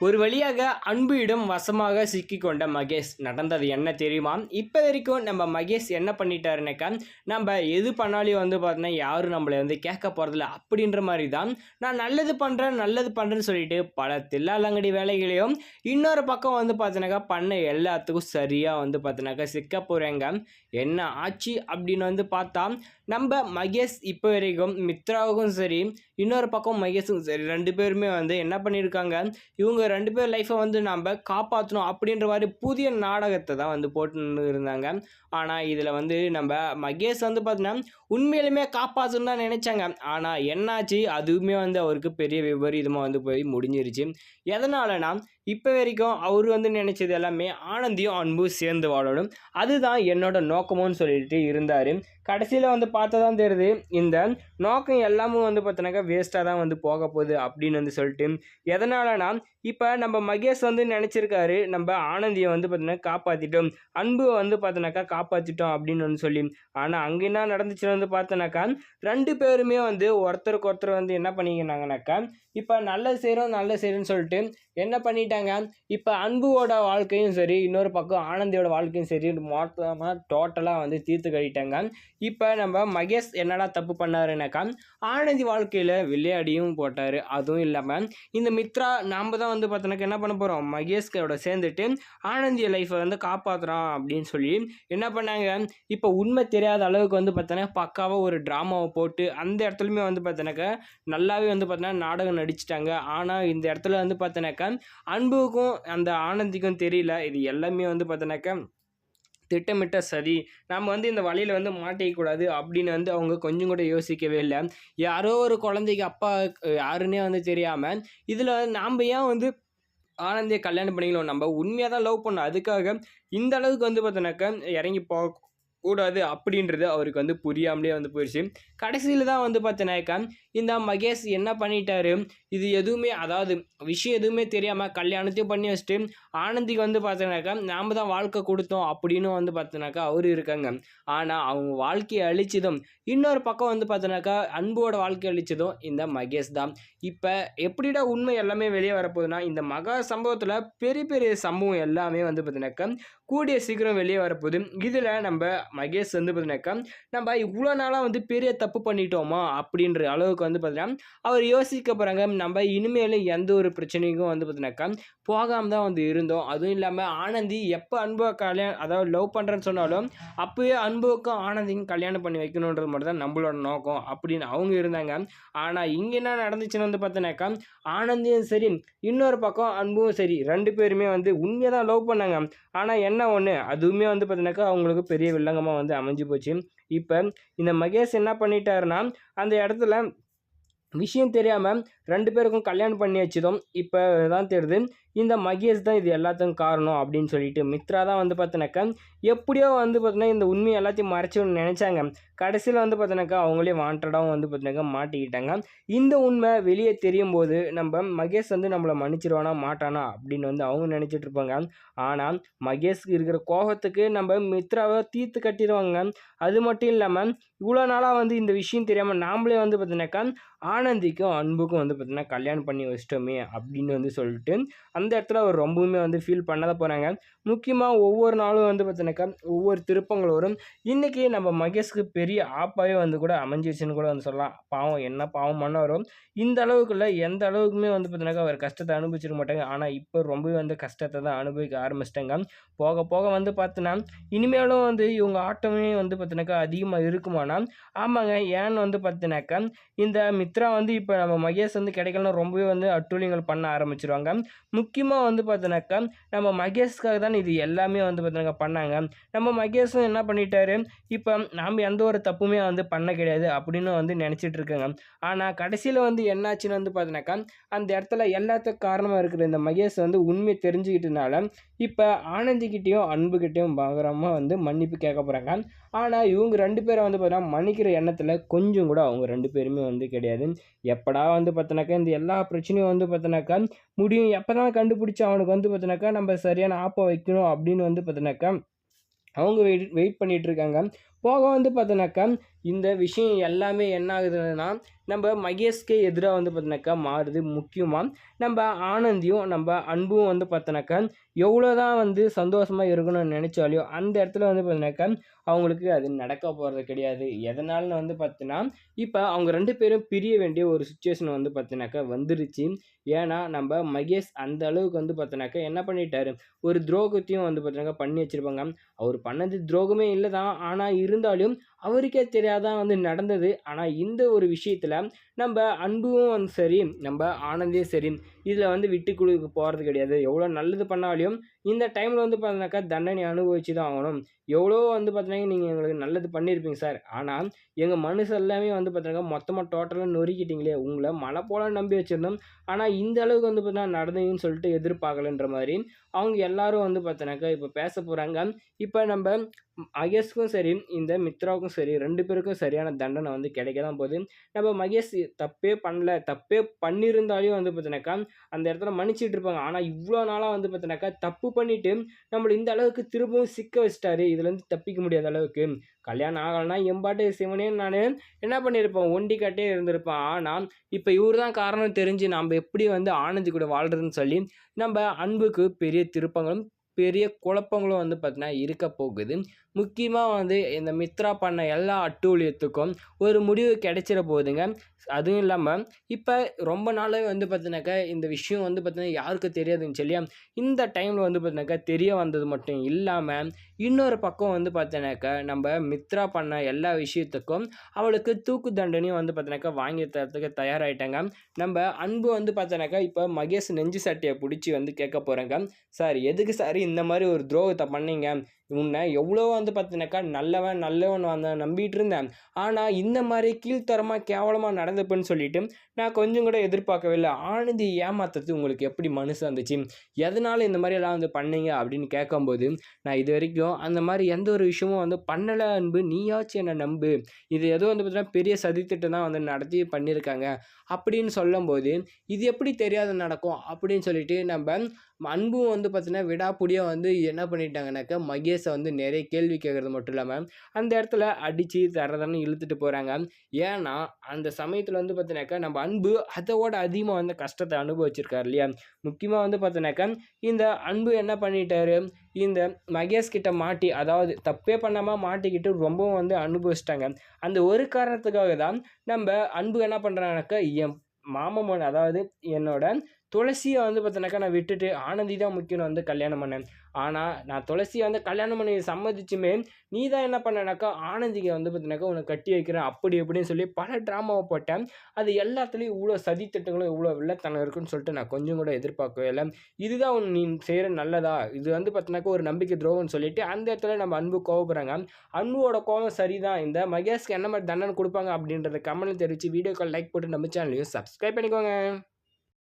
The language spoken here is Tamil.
ஒரு வழியாக அன்புயிடம் வசமாக சிக்கி கொண்ட மகேஷ். நடந்தது என்ன தெரியுமா? இப்போ வரைக்கும் நம்ம மகேஷ் என்ன பண்ணிட்டாருனாக்கா நம்ம எது பண்ணாலும் வந்து பார்த்தோன்னா யாரும் நம்மளை வந்து கேட்க போகிறதில்ல அப்படின்ற மாதிரி தான் நான் நல்லது பண்ணுறேன் நல்லது பண்ணுறேன்னு சொல்லிட்டு பல தில்லாலங்கடி வேலைகளையும் இன்னொரு பக்கம் வந்து பார்த்தோன்னாக்கா பண்ண எல்லாத்துக்கும் சரியாக வந்து பார்த்தோன்னாக்கா சிக்க போகிறேங்க என்ன ஆச்சு அப்படின்னு வந்து பார்த்தா நம்ம மகேஷ் இப்போ வரைக்கும் மித்ராவுக்கும் சரி இன்னொரு பக்கம் மகேஷுக்கும் சரி ரெண்டு பேருமே வந்து என்ன பண்ணியிருக்காங்க இவங்க ரெண்டு பேர் லைஃப்பை வந்து நம்ம காப்பாற்றணும் அப்படின்ற மாதிரி புதிய நாடகத்தை தான் வந்து போட்டுன்னு இருந்தாங்க. ஆனால் இதில் வந்து நம்ம மகேஷ் வந்து பார்த்தீங்கன்னா உண்மையிலுமே காப்பாற்றணும் தான் நினச்சாங்க. ஆனால் என்னாச்சு? அதுவுமே வந்து அவருக்கு பெரிய விபரீதமாக வந்து போய் முடிஞ்சிருச்சு. எதனாலனா இப்போ வரைக்கும் அவர் வந்து நினச்சது எல்லாமே ஆனந்தியும் அன்பும் சேர்ந்து வாழணும். அதுதான் என்னோட நோக்கமும்னு சொல்லிட்டு இருந்தார். கடைசியில் வந்து பார்த்தா தான் தெரியுது இந்த நோக்கம் எல்லாமும் வந்து பார்த்தோன்னாக்கா வேஸ்ட்டாக தான் வந்து போக போகுது அப்படின்னு வந்து சொல்லிட்டு. எதனாலனா இப்போ நம்ம மகேஷ் வந்து நினச்சிருக்காரு நம்ம ஆனந்தியை வந்து பார்த்தீங்கன்னா காப்பாற்றிட்டோம் அன்பு வந்து பார்த்தோன்னாக்கா காப்பாற்றிட்டோம் அப்படின்னு வந்து சொல்லி ஆனால் அங்கே என்ன நடந்துச்சுன்னு வந்து பார்த்தோன்னாக்கா ரெண்டு பேருமே வந்து ஒருத்தருக்கு ஒருத்தர் வந்து என்ன பண்ணிக்கினாங்கனாக்கா இப்போ நல்லது செய்கிறோம் நல்லது செய்கிறோன்னு சொல்லிட்டு என்ன பண்ணிட்டாங்க இப்போ அன்புவோட வாழ்க்கையும் சரி இன்னொரு பக்கம் ஆனந்தியோட வாழ்க்கையும் சரி மொத்தமாக டோட்டலாக வந்து தீர்த்து கட்டிட்டாங்க. இப்போ நம்ம மகேஷ் என்னடா தப்பு பண்ணாருனாக்கா ஆனந்தி வாழ்க்கையில் விளையாடியும் போட்டார். அதுவும் இல்லாமல் இந்த மித்ரா நாம் தான் வந்து பார்த்தோன்னாக்கா என்ன பண்ண போகிறோம் மகேஷ்கரோட சேர்ந்துட்டு ஆனந்திய லைஃப்பை வந்து காப்பாற்றுறோம் அப்படின்னு சொல்லி என்ன பண்ணாங்க? இப்போ உண்மை தெரியாத அளவுக்கு வந்து பார்த்தோன்னா பக்காவாக ஒரு ட்ராமாவை போட்டு அந்த இடத்துலையுமே வந்து பார்த்தோன்னாக்கா நல்லாவே வந்து பார்த்தோன்னா நாடகம் நடிச்சிட்டாங்க. ஆனால் இந்த இடத்துல வந்து பார்த்தோன்னாக்கா அன்புக்கும் அந்த ஆனந்திக்கும் தெரியல. இது எல்லாமே வந்து பார்த்தோன்னாக்கா திட்டமிட்ட சதி. நம்ம வந்து இந்த வழியில் வந்து மாட்டிக்கக்கூடாது அப்படின்னு வந்து அவங்க கொஞ்சம் கூட யோசிக்கவே இல்லை. யாரோ ஒரு குழந்தைக்கு அப்பா யாருன்னே வந்து தெரியாமல் இதில் நாம் ஏன் வந்து ஆனந்தியை கல்யாணம் பண்ணிக்கலாம் நம்ம உண்மையாக தான் லவ் பண்ணோம். அதுக்காக இந்த அளவுக்கு வந்து பார்த்தோன்னாக்கா இறங்கி போக கூடாது அப்படின்றது அவருக்கு வந்து புரியாமலே வந்து போயிடுச்சு கடைசியில் தான் வந்து பார்த்தோன்னாக்கா இந்த மகேஷ் என்ன பண்ணிட்டாரு? இது எதுவுமே அதாவது விஷயம் எதுவுமே தெரியாமல் கல்யாணத்தையும் பண்ணி வச்சுட்டு ஆனந்திக்கு வந்து பார்த்தீங்கன்னாக்கா நாம் தான் வாழ்க்கை கொடுத்தோம் அப்படின்னு வந்து பார்த்தீங்கன்னாக்கா அவர் இருக்காங்க. ஆனால் அவங்க வாழ்க்கையை அழிச்சதும் இன்னொரு பக்கம் வந்து பார்த்தீங்கன்னாக்கா அன்போட வாழ்க்கை அழிச்சதும் இந்த மகேஷ் தான். இப்போ எப்படிடா உண்மை எல்லாமே வெளியே வரப்போகுதுன்னா இந்த மகா சம்பவத்தில் பெரிய பெரிய சம்பவம் எல்லாமே வந்து பார்த்தீங்கன்னாக்கா கூடிய சீக்கிரம் வெளியே வரப்போகுது. இதில் நம்ம மகேஷ் வந்து பார்த்தீங்கன்னாக்கா நம்ம இவ்வளோ நாளாக வந்து பெரிய தப்பு பண்ணிட்டோமா அப்படின்ற அளவுக்கு வந்து பார்த்தீங்கன்னா அவர் யோசிக்க போகிறாங்க நம்ம இனிமேலும் எந்த ஒரு பிரச்சனைக்கும் வந்து பார்த்தீங்கன்னாக்கா போகாமல் தான் வந்து இருந்தோம். அதுவும் இல்லாமல் ஆனந்தி எப்போ அன்பு கல்யாணம் அதாவது லவ் பண்ணுறேன்னு சொன்னாலும் அப்போயே அன்புக்கும் ஆனந்திக்கும் கல்யாணம் பண்ணி வைக்கணுன்றது மட்டும் தான் நம்மளோட நோக்கம் அப்படின்னு அவங்க இருந்தாங்க. ஆனால் இங்கே என்ன நடந்துச்சுன்னு வந்து பார்த்தோன்னாக்கா ஆனந்தியும் சரி இன்னொரு பக்கம் அன்பும் சரி ரெண்டு பேருமே வந்து உண்மையாக தான் லவ் பண்ணாங்க. ஆனால் என்ன ஒன்று அதுவுமே வந்து பார்த்தீங்கன்னாக்கா அவங்களுக்கு பெரிய வில்லங்கமாக வந்து அமைஞ்சு போச்சு. இப்போ இந்த மகேஷ் என்ன பண்ணிட்டாருன்னா அந்த இடத்துல விஷயம் தெரியாமல் ரெண்டு பேருக்கும் கல்யாணம் பண்ணி வச்சதும் இப்போ தான் தெரியுது. இந்த மகேஷ் தான் இது எல்லாத்துக்கும் காரணம் அப்படின்னு சொல்லிட்டு மித்ரா தான் வந்து பார்த்தோன்னாக்கா எப்படியோ வந்து பார்த்தோன்னா இந்த உண்மையை எல்லாத்தையும் மறைச்சிடணும்னு நினச்சாங்க. கடைசியில் வந்து பார்த்தோன்னாக்கா அவங்களே வாண்டடாகவும் வந்து பார்த்தோன்னாக்கா மாட்டிக்கிட்டாங்க. இந்த உண்மை வெளியே தெரியும் போது நம்ம மகேஷ் வந்து நம்மளை மன்னிச்சிருவானா மாட்டானா அப்படின்னு வந்து அவங்க நினச்சிட்டு இருப்பாங்க. ஆனால் மகேஷ்க்கு இருக்கிற கோபத்துக்கு நம்ம மித்ராவை தீர்த்து கட்டிடுவாங்க. அது மட்டும் இல்லாமல் இவ்வளோ நாளாக வந்து இந்த விஷயம் தெரியாமல் நாமளே வந்து பார்த்தீங்கன்னாக்கா ஆனந்திக்கும் அன்புக்கும் வந்து பார்த்தீங்கன்னா கல்யாணம் பண்ணி வச்சிட்டோமே அப்படின்னு வந்து சொல்லிட்டு அந்த இடத்துல அவர் ரொம்பவுமே வந்து ஃபீல் பண்ண தான் போகிறாங்க முக்கியமாக ஒவ்வொரு நாளும் வந்து பார்த்தீங்கன்னாக்கா ஒவ்வொரு திருப்பங்கள் வரும் இன்றைக்கி நம்ம மகேஷ்க்கு பெரிய ஆப்பாவே வந்து கூட அமைஞ்சிருச்சுன்னு கூட வந்து சொல்லலாம். பாவம் என்ன பாவம் பண்ணவரும் இந்த அளவுக்குள்ள எந்த அளவுக்குமே வந்து பார்த்தீங்கன்னாக்கா அவர் கஷ்டத்தை அனுபவிச்சிருக்க மாட்டாங்க. ஆனால் இப்போ ரொம்பவே வந்து கஷ்டத்தை தான் அனுபவிக்க ஆரம்பிச்சிட்டாங்க. போக போக வந்து பார்த்தோன்னா இனிமேலும் வந்து இவங்க ஆட்டமே வந்து பார்த்தீங்கன்னாக்கா அதிகமாக இருக்குமானா? ஆமாங்க. ஏன்னு வந்து பார்த்தீங்கன்னாக்கா இந்த மித்ரா வந்து இப்போ நம்ம மகேஷ் வந்து கிடைக்கலன்னா ரொம்பவே வந்து அட்டூழியங்கள் பண்ண ஆரம்பிச்சிருவாங்க. முக்கியமாக வந்து பார்த்தீங்கன்னாக்கா நம்ம மகேஷ்காக தான் இது எல்லாமே வந்து பார்த்தீங்கன்னா பண்ணாங்க. நம்ம மகேஷும் என்ன பண்ணிட்டாரு? இப்போ நாம் எந்த ஒரு தப்புமே வந்து பண்ண கிடையாது அப்படின்னு வந்து நினச்சிட்டு இருக்கேங்க. ஆனால் கடைசியில் வந்து என்னாச்சுன்னு வந்து பார்த்தினாக்கா அந்த இடத்துல எல்லாத்துக்கும் காரணமாக இருக்கிற இந்த மகேஷ் வந்து உண்மையை தெரிஞ்சுக்கிட்டனால இப்போ ஆனந்திக்கிட்டேயும் அன்புக்கிட்டேயும் பயங்கரமாக வந்து மன்னிப்பு கேட்க போகிறாங்க ஆனால் இவங்க ரெண்டு பேரை வந்து பார்த்தீங்கன்னா மன்னிக்கிற எண்ணத்தில் கொஞ்சம் கூட அவங்க ரெண்டு பேருமே வந்து கிடையாது. எப்படா வந்து பார்த்தோன்னாக்கா இந்த எல்லா பிரச்சனையும் வந்து பார்த்தினாக்கா முடியும். எப்போ தான் கண்டுபிடிச்சி அவனுக்கு வந்து பார்த்தினாக்கா நம்ம சரியான ஆப்பை வைக்கணும் அப்படின்னு வந்து பார்த்தினாக்கா அவங்க வெயிட் வெயிட் பண்ணிகிட்ருக்காங்க போக வந்து பார்த்தோன்னாக்கா இந்த விஷயம் எல்லாமே என்ன ஆகுதுன்னா நம்ம மகேஷ்க்கு எதிராக வந்து பார்த்தினாக்கா மாறுது முக்கியமாக நம்ம ஆனந்தியும் நம்ம அன்பும் வந்து பார்த்தினாக்கா எவ்வளோ தான் வந்து சந்தோஷமாக இருக்கணும்னு நினச்சாலையோ அந்த இடத்துல வந்து பார்த்தினாக்கா அவங்களுக்கு அது நடக்க போகிறது கிடையாது. எதனால்னு வந்து பார்த்தினா இப்போ அவங்க ரெண்டு பேரும் பிரிய வேண்டிய ஒரு சுச்சுவேஷன் வந்து பார்த்தினாக்கா வந்துருச்சு. ஏன்னா நம்ம மகேஷ் அந்த அளவுக்கு வந்து பார்த்தினாக்கா என்ன பண்ணிட்டாரு? ஒரு துரோகத்தையும் வந்து பார்த்தினாக்கா பண்ணி வச்சுருப்பாங்க. அவர் பண்ணது துரோகமே இல்லை தான் ஆனால் இருந்தாலும் அவருக்கே தெரியாதான் வந்து நடந்தது. ஆனால் இந்த ஒரு விஷயத்தில் நம்ம அன்பும் சரி நம்ம ஆனந்தையும் சரி இதில் வந்து விட்டு கொடுக்க போகிறது கிடையாது. எவ்வளோ நல்லது பண்ணாலையும் இந்த டைமில் வந்து பார்த்தீங்கன்னாக்கா தண்டனை அனுபவிச்சு தான் ஆகணும். எவ்வளோ வந்து பார்த்தீங்கன்னா நீங்கள் எங்களுக்கு நல்லது பண்ணியிருப்பீங்க சார் ஆனால் எங்கள் மனுஷ எல்லாமே வந்து பார்த்தீங்கன்னா மொத்தமாக டோட்டலாக நொறுக்கிட்டீங்களே உங்களை மழை போல நம்பி வச்சுருந்தோம். ஆனால் இந்த அளவுக்கு வந்து பார்த்தீங்கன்னா நடந்ததுன்னு சொல்லிட்டு எதிர்பார்க்கலன்ற மாதிரி அவங்க எல்லாரும் வந்து பார்த்தீங்கன்னாக்கா இப்போ பேச போகிறாங்க இப்போ நம்ம மகேஷ்க்கும் சரி இந்த மித்ராவுக்கும் சரி ரெண்டு பேருக்கும் சரியான தண்டனை வந்து கிடைக்க தான் போகுது. நம்ம மகேஷ் தப்பே பண்ணல. தப்பே பண்ணியிருந்தாலையும் வந்து பார்த்தீங்கன்னாக்கா அந்த இடத்துல மன்னிச்சிட்டு இருப்பாங்க. ஆனால் இவ்வளோ நாளாக வந்து பார்த்தீங்கன்னாக்கா தப்பு பண்ணிட்டு நம்மளை இந்த அளவுக்கு திரும்பவும் சிக்க வச்சிட்டாரு. இதுலேருந்து தப்பிக்க முடியாத அளவுக்கு. கல்யாணம் ஆகலைன்னா எம்பாட்டு சிவனே நான் என்ன பண்ணியிருப்பேன் ஒண்டி கட்டே இருந்திருப்பேன். ஆனால் இப்போ இவர் தான் காரணம் தெரிஞ்சு நம்ம எப்படி வந்து ஆனந்தி கூட வாழ்கிறதுன்னு சொல்லி நம்ம அன்புக்கு பெரிய திருப்பங்களும் பெரிய குழப்பங்களும் வந்து பார்த்தீங்கன்னா இருக்க போகுது. முக்கியமாக வந்து இந்த மித்ரா பண்ண எல்லா அட்டூழியத்துக்கும் ஒரு முடிவு கிடைச்சிட போகுதுங்க அதுவும் இல்லாமல் இப்போ ரொம்ப நாளாகவே வந்து பார்த்தினாக்கா இந்த விஷயம் வந்து பார்த்திங்கன்னா யாருக்கும் தெரியாதுன்னு சொல்லி இந்த டைமில் வந்து பார்த்தினாக்கா தெரிய வந்தது மட்டும் இல்லாமல் இன்னொரு பக்கம் வந்து பார்த்தீங்கன்னாக்கா நம்ம மித்ரா பண்ண எல்லா விஷயத்துக்கும் அவளுக்கு தூக்கு தண்டனையும் வந்து பார்த்தீங்கன்னாக்கா வாங்கி தரத்துக்கு தயாராகிட்டாங்க நம்ம அன்பு வந்து பார்த்தீங்கன்னாக்கா இப்போ மகேஷ் நெஞ்சு சட்டையை பிடிச்சி வந்து கேட்க போகிறாங்க சார் எதுக்கு சார் இந்த மாதிரி ஒரு துரோகத்தை பண்ணீங்க? உன்னை எவ்வளோ வந்து பார்த்தீங்கன்னாக்கா நல்லவன் நல்லவன் வந்த நம்பிட்டு இருந்தேன். ஆனால் இந்த மாதிரி கீழ்த்தரமாக கேவலமாக நடந்துப்புன்னு சொல்லிட்டு நான் கொஞ்சம் கூட எதிர்பார்க்கவே இல்லை. ஆனந்தி ஏமாத்துறது உங்களுக்கு எப்படி மனசு வந்துச்சு எதனால் இந்த மாதிரி எல்லாம் வந்து பண்ணீங்க அப்படின்னு கேட்கும்போது நான் இது வரைக்கும் அந்த மாதிரி எந்த ஒரு விஷயமும் வந்து பண்ணலை அன்பு. நீயாச்சும் என்னை நம்பு. இது ஏதோ வந்து பார்த்தீங்கன்னா பெரிய சதித்திட்டம் தான் வந்து நடத்தி பண்ணியிருக்காங்க. அப்படின்னு சொல்லும்போது இது எப்படி தெரியாத நடக்கும் அப்படின்னு சொல்லிட்டு நம்ம அன்பும் வந்து பார்த்தீங்கன்னா விடாப்புடியாக வந்து என்ன பண்ணிட்டாங்கனாக்கா மகேஷை வந்து நிறைய கேள்வி கேட்குறது மட்டும் இல்லாமல் அந்த இடத்துல அடித்து தரதன்னு இழுத்துட்டு போகிறாங்க ஏன்னா அந்த சமயத்தில் வந்து பார்த்தீங்கன்னாக்கா நம்ம அன்பு அதோட அதிகமாக வந்து கஷ்டத்தை அனுபவிச்சிருக்காரு இல்லையா? முக்கியமாக வந்து பார்த்தீங்கன்னாக்கா இந்த அன்பு என்ன பண்ணிட்டாரு? இந்த மகேஷ் கிட்ட மாட்டி அதாவது தப்பே பண்ணாமல் மாட்டிக்கிட்டு ரொம்பவும் வந்து அனுபவிச்சிட்டாங்க. அந்த ஒரு காரணத்துக்காக தான் நம்ம அன்பு என்ன பண்ணுறாங்கனாக்கா என் மாமன் அதாவது என்னோட துளசியை வந்து பார்த்தோன்னாக்கா நான் விட்டுட்டு ஆனந்தி தான் முக்கியம் வந்து கல்யாணம் பண்ணேன். ஆனால் நான் துளசியை வந்து கல்யாணம் பண்ணி சம்மதிச்சுமே நீ தான் என்ன பண்ணனாக்கா ஆனந்திக்கு வந்து பார்த்தீங்கன்னாக்கா உன்னை கட்டி வைக்கிறேன் அப்படி இப்படின்னு சொல்லி பல ட்ராமாவை போட்டேன். அது எல்லாத்துலேயும் இவ்வளோ சதித்திட்டங்களும் இவ்வளோ வெள்ளத்தனம் இருக்குன்னு சொல்லிட்டு நான் கொஞ்சம் கூட எதிர்பார்க்கவே இல்லை. இதுதான் உன் நீ செய்கிற நல்லதா? இது வந்து பார்த்தீங்கன்னாக்கா ஒரு நம்பிக்கை துரோகம்னு சொல்லிட்டு அந்த இடத்துல நம்ம அன்பு கோவப்படுறாங்க. அன்புவோட கோவம் சரிதான். இந்த மகேஷ்க்கு என்ன மாதிரி தண்டனை கொடுப்பாங்க அப்படின்றத கமெண்ட்ல தெரிவித்து வீடியோக்கள் லைக் போட்டு நம்ம சேனலையும் சப்ஸ்கிரைப் பண்ணிக்கோங்க.